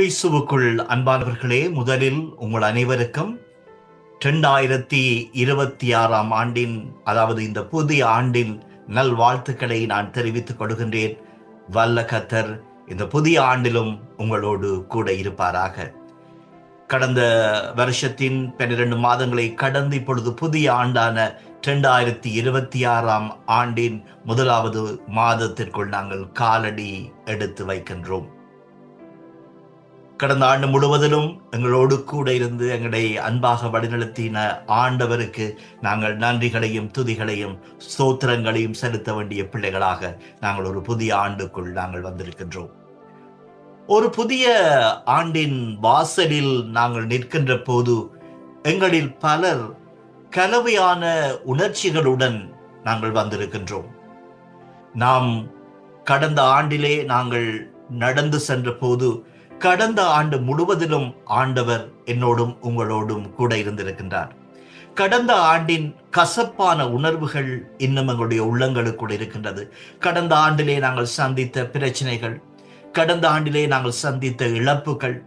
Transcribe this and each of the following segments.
கிறிஸ்துவுக்குள் அன்பானவர்களே முதலில் உங்கள் அனைவருக்கும் ரெண்டாயிரத்தி இருபத்தி ஆறாம் ஆண்டின் அதாவது இந்த புதிய ஆண்டின் நல்வாழ்த்துக்களை நான் தெரிவித்துக் கொள்கின்றேன். வல்ல கத்தர் இந்த புதிய ஆண்டிலும் உங்களோடு கூட இருப்பாராக. கடந்த வருஷத்தின் பன்னிரண்டு மாதங்களை கடந்து இப்பொழுது புதிய ஆண்டான ரெண்டாயிரத்தி இருபத்தி ஆறாம் ஆண்டின் முதலாவது மாதத்திற்குள் நாங்கள் காலடி எடுத்து வைக்கின்றோம். கடந்த ஆண்டு முழுவதிலும் எங்களோடு கூட இருந்து எங்களை அன்பாக வழிநடத்தின ஆண்டவருக்கு நாங்கள் நன்றிகளையும் துதிகளையும் ஸ்தோத்திரங்களையும் செலுத்த வேண்டிய பிள்ளைகளாக நாங்கள் ஒரு புதிய ஆண்டுக்குள் நாங்கள் வந்திருக்கின்றோம். ஒரு புதிய ஆண்டின் வாசலில் நாங்கள் நிற்கின்ற போது எங்களில் பலர் கலவையான உணர்ச்சிகளுடன் நாங்கள் வந்திருக்கின்றோம். நாம் கடந்த ஆண்டிலே நாங்கள் நடந்து சென்ற போது கடந்த ஆண்டு முழுவதிலும் ஆண்டவர் என்னோடும் உங்களோடும் கூட இருந்திருக்கின்றார். கடந்த ஆண்டின் கசப்பான உணர்வுகள் இன்னும் எங்களுடைய உள்ளங்களுக்குள் இருக்கின்றது. கடந்த ஆண்டிலே நாங்கள் சந்தித்த பிரச்சனைகள் கடந்த ஆண்டிலே நாங்கள் சந்தித்த இழப்புகள்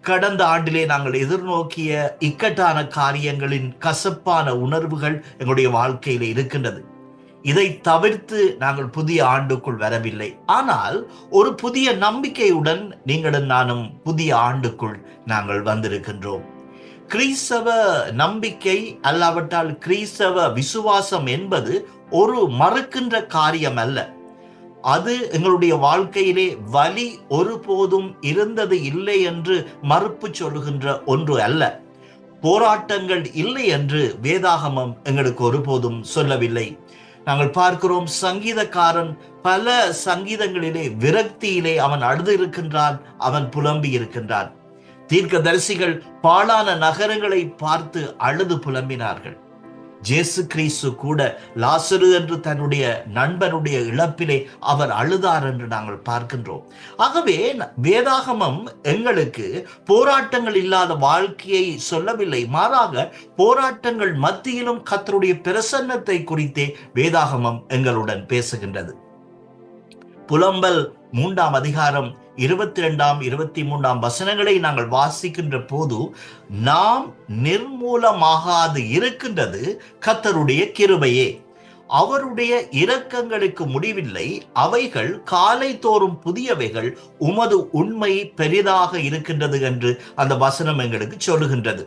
கடந்த ஆண்டிலே நாங்கள் எதிர்நோக்கிய இக்கட்டான காரியங்களின் கசப்பான உணர்வுகள் எங்களுடைய வாழ்க்கையில இருக்கின்றது. இதை தவிர்த்து நாங்கள் புதிய ஆண்டுக்குள் வரவில்லை. ஆனால் ஒரு புதிய நம்பிக்கையுடன் நீங்களும் நானும் புதிய ஆண்டுக்குள் நாங்கள் வந்திருக்கின்றோம். கிறிஸ்தவ நம்பிக்கை அல்லாவிட்டால் கிறிஸ்தவ விசுவாசம் என்பது ஒரு மறுக்கின்ற காரியம் அல்ல. அது எங்களுடைய வாழ்க்கையிலே வலி ஒருபோதும் இருந்தது இல்லை என்று மறுப்பு சொல்லுகின்ற ஒன்று அல்ல. போராட்டங்கள் இல்லை என்று வேதாகமம் எங்களுக்கு ஒருபோதும் சொல்லவில்லை. நாங்கள் பார்க்கிறோம் சங்கீதக்காரன் பல சங்கீதங்களிலே விரக்தியிலே அவன் அழுது இருக்கின்றான் அவன் புலம்பி இருக்கின்றான் தீர்க்கதரிசிகள் பாழான நகரங்களை பார்த்து அழுது புலம்பினார்கள். ஜேசு கிறிஸ்து கூட லாசரு என்று தன்னுடைய நண்பனுடைய இழப்பிலே அவர் அழுதார் என்று நாங்கள் பார்க்கின்றோம். ஆகவே வேதாகமம் எங்களுக்கு போராட்டங்கள் இல்லாத வாழ்க்கையை சொல்லவில்லை. மாறாக போராட்டங்கள் மத்தியிலும் கத்தருடைய பிரசன்னத்தை குறித்தே வேதாகமம் எங்களுடன் பேசுகின்றது. புலம்பல் மூன்றாம் அதிகாரம் இருபத்தி ரெண்டாம் இருபத்தி மூன்றாம் வசனங்களை நாங்கள் வாசிக்கின்ற போது நாம் நிர்மூலமாகாது இருக்கின்றது கத்தருடைய கிருபையே. அவருடைய இரக்கங்களுக்கு முடிவில்லை அவைகள் காலை தோறும் புதியவைகள் உமது உண்மை பெரிதாக இருக்கின்றது என்று அந்த வசனம் எங்களுக்கு சொல்லுகின்றது.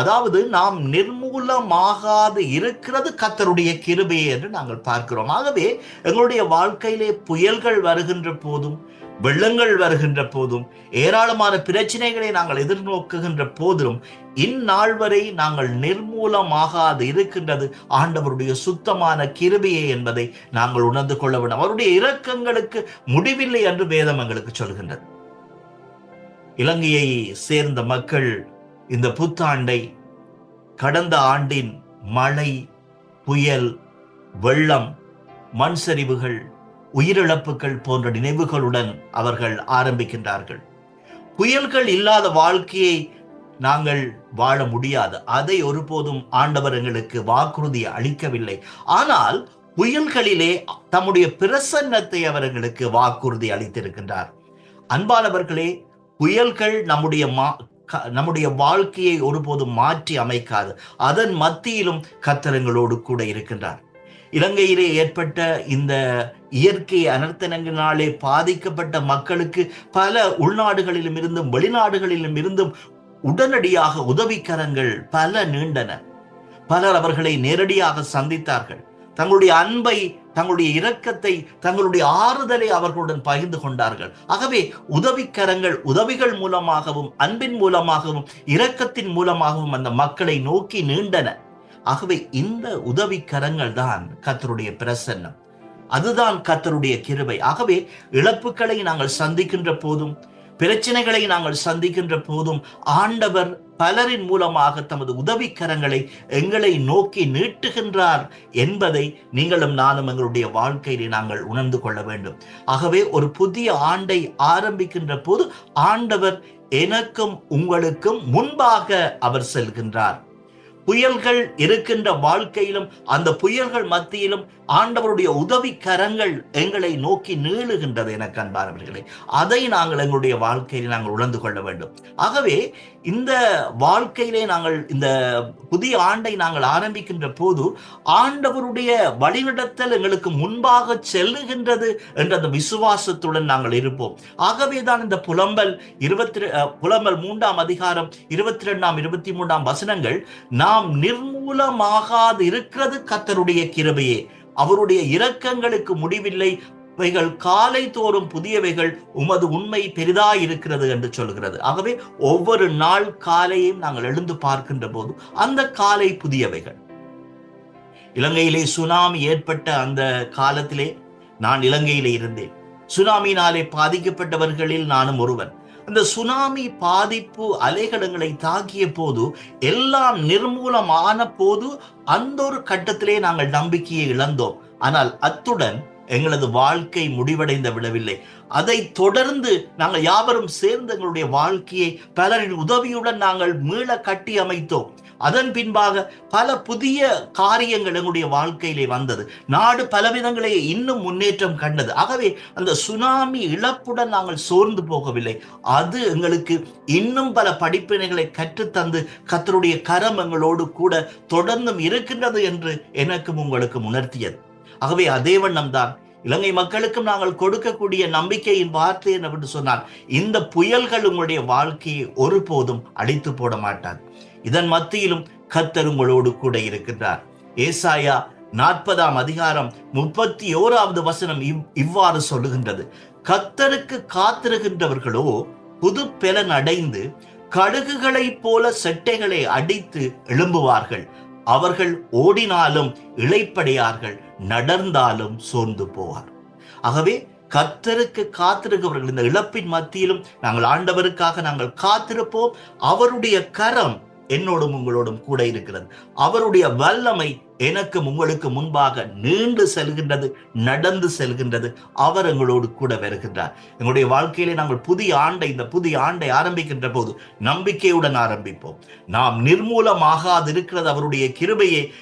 அதாவது நாம் நிர்மூலமாகாது இருக்கிறது கத்தருடைய கிருபையே என்று நாங்கள் பார்க்கிறோம். ஆகவே எங்களுடைய வாழ்க்கையிலே புயல்கள் வருகின்ற போதும் வெள்ளங்கள் வருகின்ற போதும் ஏராளமான பிரச்சனைகளை நாங்கள் எதிர்நோக்குகின்ற போதிலும் இந்நாள் வரை நாங்கள் நிர்மூலமாகாது இருக்கின்றது ஆண்டவருடைய சுத்தமான கிருபியே என்பதை நாங்கள் உணர்ந்து கொள்ள வேண்டும். அவருடைய இரக்கங்களுக்கு முடிவில்லை என்று வேதம் எங்களுக்கு சொல்கின்றது. இலங்கையை சேர்ந்த மக்கள் இந்த புத்தாண்டை கடந்த ஆண்டின் மழை புயல் வெள்ளம் மண் சரிவுகள் உயிரிழப்புகள் போன்ற நினைவுகளுடன் அவர்கள் ஆரம்பிக்கின்றார்கள். புயல்கள் இல்லாத வாழ்க்கையை நாங்கள் வாழ முடியாது. அதை ஒருபோதும் ஆண்டவர் எங்களுக்கு வாக்குறுதி அளிக்கவில்லை. ஆனால் புயல்களிலே தம்முடைய பிரசன்னத்தை அவர்களுக்கு வாக்குறுதி அளித்திருக்கின்றார். அன்பானவர்களே புயல்கள் நம்முடைய மா நம்முடைய வாழ்க்கையை ஒருபோதும் மாற்றி அமைக்காது. அதன் மத்தியிலும் கத்தரங்களோடு கூட இருக்கின்றார். இலங்கையிலே ஏற்பட்ட இந்த இயற்கை அனர்த்தனங்களினாலே பாதிக்கப்பட்ட மக்களுக்கு பல உள்நாடுகளிலும் இருந்தும் வெளிநாடுகளிலும் இருந்தும் உடனடியாக உதவிக்கரங்கள் பல நீண்டன. பலர் அவர்களை நேரடியாக சந்தித்தார்கள். தங்களுடைய அன்பை தங்களுடைய இரக்கத்தை தங்களுடைய ஆறுதலை அவர்களுடன் பகிர்ந்து கொண்டார்கள். ஆகவே உதவிக்கரங்கள் உதவிகள் மூலமாகவும் அன்பின் மூலமாகவும் இரக்கத்தின் மூலமாகவும் அந்த மக்களை நோக்கி நீண்டன. ஆகவே இந்த உதவிக்கரங்கள் தான் கத்தருடைய பிரசன்னம். அதுதான் கத்தருடைய கிருபை. ஆகவே இழப்புகளை நாங்கள் சந்திக்கின்ற போதும் பிரச்சனைகளை நாங்கள் சந்திக்கின்ற போதும் ஆண்டவர் பலரின் மூலமாக தமது உதவிக்கரங்களை எங்களை நோக்கி நீட்டுகின்றார் என்பதை நீங்களும் நானும் எங்களுடைய வாழ்க்கையிலே நாங்கள் உணர்ந்து கொள்ள வேண்டும். ஆகவே ஒரு புதிய ஆண்டை ஆரம்பிக்கின்ற போது ஆண்டவர் எனக்கும் உங்களுக்கும் முன்பாக அவர் செல்கின்றார். புயல்கள் இருக்கின்ற வாழ்க்கையிலும் அந்த புயல்கள் மத்தியிலும் ஆண்டவருடைய உதவி கரங்கள் எங்களை நோக்கி நீளுகின்றது என அன்பானவர்களே அதை நாங்கள் எங்களுடைய வாழ்க்கையில் நாங்கள் உணர்ந்து கொள்ள வேண்டும். ஆகவே இந்த வாழ்க்கையிலே நாங்கள் இந்த புதிய ஆண்டை நாங்கள் ஆரம்பிக்கின்ற போது ஆண்டவருடைய வழிநடத்தல் எங்களுக்கு முன்பாக செல்லுகின்றது என்ற அந்த விசுவாசத்துடன் நாங்கள் இருப்போம். ஆகவே தான் இந்த புலம்பல் இருபத்தி புலம்பல் மூன்றாம் அதிகாரம் இருபத்தி ரெண்டாம் இருபத்தி மூன்றாம் வசனங்கள் நாம் நாம் நிர்மூலமாகாது இருக்கிறது கத்தருடைய கிருபையே. அவருடைய இரக்கங்களுக்கு முடிவில்லை. இவைகள் காலை தோறும் புதியவைகள் உமது உண்மை பெரிதாயிருக்கிறது என்று சொல்கிறது. ஆகவே ஒவ்வொரு நாள் காலையும் நாங்கள் எழுந்து பார்க்கின்ற போது அந்த காலை புதியவைகள். இலங்கையிலே சுனாமி ஏற்பட்ட அந்த காலத்திலே நான் இலங்கையிலே இருந்தேன். சுனாமினாலே பாதிக்கப்பட்டவர்களில் நானும் ஒருவன். அந்த சுனாமி பாதிப்பு அலைகடங்களை தாக்கிய போது எல்லாம் நிர்மூலமான போது அந்த ஒரு கட்டத்திலே நாங்கள் நம்பிக்கையை இழந்தோம். ஆனால் அத்துடன் எங்களது வாழ்க்கை முடிவடைந்து விடவில்லை. அதை தொடர்ந்து நாங்கள் யாவரும் சேர்ந்து எங்களுடைய வாழ்க்கையை பலரின் உதவியுடன் நாங்கள் மீள கட்டி அமைத்தோம். அதன் பின்பாக பல புதிய காரியங்கள் எங்களுடைய வாழ்க்கையிலே வந்தது. நாடு பலவிதங்களே இன்னும் முன்னேற்றம் கண்டது. ஆகவே அந்த சுனாமி இழப்புடன் நாங்கள் சோர்ந்து போகவில்லை. அது எங்களுக்கு இன்னும் பல படிப்பினைகளை கற்றுத்தந்து கத்தருடைய கரம் எங்களோடு கூட தொடர்ந்தும் இருக்கின்றது என்று எனக்கும் உங்களுக்கும் உணர்த்தியது. ஆகவே அதே வண்ணம் தான் இலங்கை மக்களுக்கும் நாங்கள் கொடுக்கக்கூடிய நம்பிக்கையின் வார்த்தை என்னவென்று சொன்னால் இந்த புயல்கள் உங்களுடைய வாழ்க்கையை ஒருபோதும் அடித்து போட மாட்டார் இதன் மத்தியிலும் கத்தர் உங்களோடு கூட இருக்கின்றார். ஏசாயா நாற்பதாம் அதிகாரம் முப்பத்தி ஓராவது வசனம் இவ் இவ்வாறு சொல்லுகின்றது. கத்தருக்கு காத்திருக்கின்றவர்களோ புது பெலன் அடைந்து கடுகுகளைப் போல செட்டைகளை அடித்து எழும்புவார்கள். அவர்கள் ஓடினாலும் இழைப்படையார்கள் நடந்தாலும் சோர்ந்து போவார். ஆகவே கத்தருக்கு காத்திருக்கிறவர்கள் இந்த இழப்பின் மத்தியிலும் நாங்கள் ஆண்டவருக்காக நாங்கள் காத்திருப்போம். அவருடைய கரம் என்னோடும் உங்களோடும் கூட இருக்கிறது. அவருடைய வல்லமை எனக்கும் உங்களுக்கு முன்பாக நீண்டு செல்கின்றது நடந்து செல்கின்றது. அவர் எங்களோடு கூட வருகின்றார். எங்களுடைய வாழ்க்கையிலே நாங்கள் புதிய ஆண்டை இந்த புதிய ஆண்டை ஆரம்பிக்கின்ற போது நம்பிக்கையுடன் ஆரம்பிப்போம். நாம் நிர்மூலமாகாது இருக்கிறது அவருடைய கிருபையை.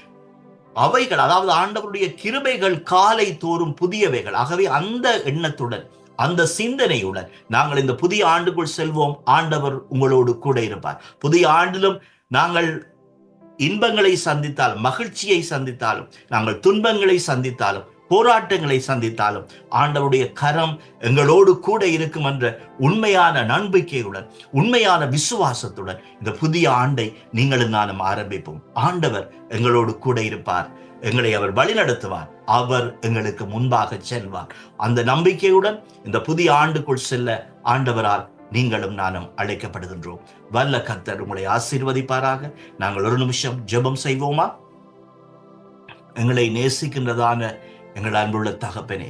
அவைகள் அதாவது ஆண்டவருடைய கிருபைகள் காலை தோறும் புதியவைகள். ஆகவே அந்த எண்ணத்துடன் அந்த சிந்தனையுடன் நாங்கள் இந்த புதிய ஆண்டுக்குள் செல்வோம். ஆண்டவர் உங்களோடு கூட இருப்பார். புதிய ஆண்டிலும் நாங்கள் இன்பங்களை சந்தித்தாலும் மகிழ்ச்சியை சந்தித்தாலும் நாங்கள் துன்பங்களை சந்தித்தாலும் போராட்டங்களை சந்தித்தாலும் ஆண்டவருடைய கரம் எங்களோடு கூட இருக்கும் என்ற உண்மையான நம்பிக்கையுடன் உண்மையான விசுவாசத்துடன் இந்த புதிய ஆண்டை நீங்களும் நானும் ஆரம்பிப்போம். ஆண்டவர் எங்களோடு கூட இருப்பார். எங்களை அவர் வழிநடத்துவார். அவர் எங்களுக்கு முன்பாக செல்வார். அந்த நம்பிக்கையுடன் இந்த புதிய ஆண்டுக்குள் செல்ல ஆண்டவரால் நீங்களும் நானும் அழைக்கப்படுகின்றோம். வல்ல கத்தர் உங்களை ஆசீர்வதிப்பாராக. நாங்கள் ஒரு நிமிஷம் ஜெபம் செய்வோமா? எங்களை நேசிக்கின்றதான எங்கள் அன்புள்ள தகப்பனே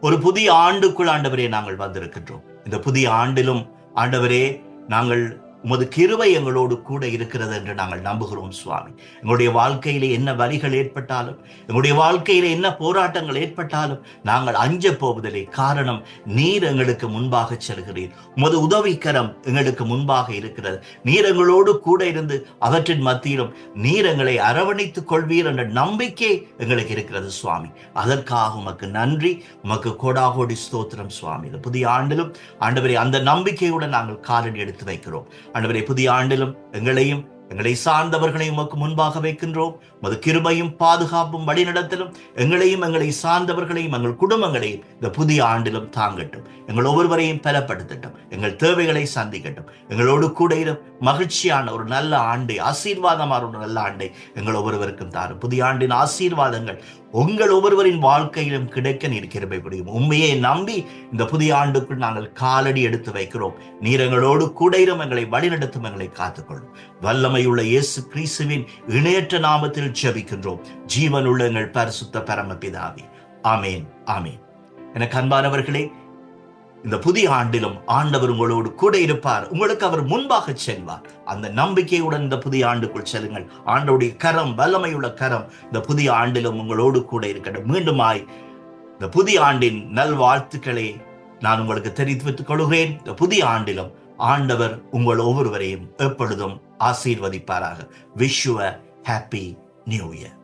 ஒரு புதிய ஆண்டுக்குள் ஆண்டவரே நாங்கள் வந்திருக்கின்றோம். இந்த புதிய ஆண்டிலும் ஆண்டவரே நாங்கள் உமது கிருவை எங்களோடு கூட இருக்கிறது என்று நாங்கள் நம்புகிறோம் சுவாமி. எங்களுடைய வாழ்க்கையில என்ன வரிகள் ஏற்பட்டாலும் எங்களுடைய வாழ்க்கையில என்ன போராட்டங்கள் ஏற்பட்டாலும் நாங்கள் அஞ்ச போவதில்லை. காரணம் நீர் எங்களுக்கு முன்பாக செல்கிறீர். உமது உதவிக்கரம் எங்களுக்கு முன்பாக இருக்கிறது. நீர் எங்களோடு கூட இருந்து அவற்றின் மத்தியிலும் நீர் எங்களை அரவணைத்துக் கொள்வீர் என்ற நம்பிக்கை எங்களுக்கு இருக்கிறது சுவாமி. அதற்காக உமக்கு நன்றி உமக்கு கோடாகோடி ஸ்தோத்திரம் சுவாமி. புதிய ஆண்டிலும் ஆண்டவரை அந்த நம்பிக்கையுடன் நாங்கள் காலடி எடுத்து வைக்கிறோம். ஆண்டவரே புதிய ஆண்டிலும் எங்களையும் எங்களை சார்ந்தவர்களையும் உமக்கு முன்பாக வைக்கின்றோம். மது கிருபையும் பாதுகாப்பும் வழிநடத்தலும் எங்களையும் எங்களை சார்ந்தவர்களையும் எங்கள் குடும்பங்களையும் இந்த புதிய ஆண்டிலும் தாங்கட்டும். எங்கள் ஒவ்வொருவரையும் பலப்படுத்தட்டும். எங்கள் தேவைகளை சந்திக்கட்டும். எங்களோடு கூட மகிழ்ச்சியான ஒரு நல்ல ஆண்டை ஆசீர்வாதமான ஒரு நல்ல ஆண்டை எங்கள் ஒவ்வொருவருக்கும் தாரும். புதிய ஆண்டின் ஆசீர்வாதங்கள் உங்கள் ஒவ்வொருவரின் வாழ்க்கையிலும் கிடைக்க நீர் கிருபை புரியும். உண்மையை நம்பி இந்த புதிய ஆண்டுக்குள் நாங்கள் காலடி எடுத்து வைக்கிறோம். நீரங்களோடு கூட இரும் எங்களை வழிநடத்தும் எங்களை காத்துக்கொள்ளும். வல்லமையுள்ள இயேசு கிறிஸ்துவின் இணையற்ற நாமத்தில் ஜபிக்கின்றோம். ஜீவனுள்ள எங்கள் பரிசுத்த பரமபிதாவி. ஆமேன் ஆமேன். எனக்கு அன்பானவர்களே இந்த புதிய ஆண்டிலும் ஆண்டவர் உங்களோடு கூட இருப்பார். உங்களுக்கு அவர் முன்பாக செல்வார். அந்த நம்பிக்கையுடன் இந்த புதிய ஆண்டுக்குள் செல்லுங்கள். ஆண்டவுடைய கரம் வல்லமையுள்ள கரம் இந்த புதிய ஆண்டிலும் உங்களோடு கூட இருக்கட்டும். மீண்டுமாய் இந்த புதிய ஆண்டின் நல்வாழ்த்துக்களை நான் உங்களுக்கு தெரிவித்துக் கொள்கிறேன். இந்த புதிய ஆண்டிலும் ஆண்டவர் உங்கள் ஒவ்வொருவரையும் எப்பொழுதும் ஆசீர்வதிப்பாராக. விஷுவ ஹாப்பி நியூ இயர்